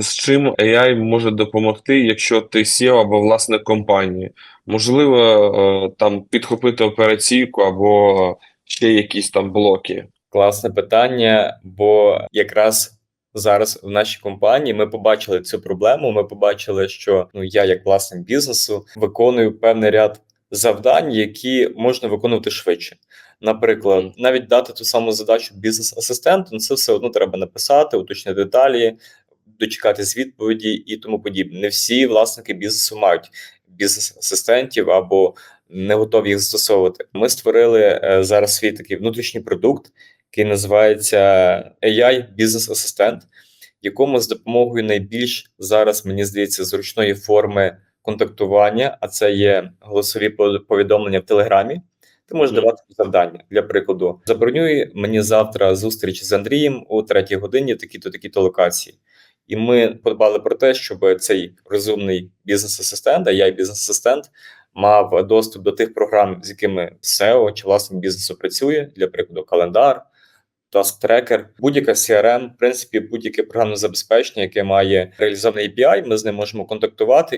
з чим AI може допомогти, якщо ти SEO або власник компанії? Можливо, е, там підхопити операційку або ще якісь там блоки. Класне питання, бо якраз зараз в нашій компанії ми побачили цю проблему. Ми побачили, що ну я, як власник бізнесу, виконую певний ряд завдань, які можна виконувати швидше. Наприклад, навіть дати ту саму задачу бізнес-асистенту, ну це все одно треба написати, уточнити деталі, дочекатись відповіді і тому подібне. Не всі власники бізнесу мають бізнес-асистентів або не готові їх застосовувати. Ми створили е, зараз свій такий внутрішній продукт, який називається AI бізнес-асистент, якому з допомогою найбільш зараз мені здається зручної форми контактування, а це є голосові повідомлення в Телеграмі. Ти можеш давати завдання для прикладу. Забронюй мені завтра зустріч з Андрієм о третій годині, такі-то такі-то локації. І ми подбали про те, щоб цей розумний бізнес-асистент, а я бізнес-асистент, мав доступ до тих програм, з якими SEO чи власник бізнесу працює, для прикладу, календар, Task Tracker, будь-яка CRM, в принципі, будь-яке програмне забезпечення, яке має реалізований API, ми з ним можемо контактувати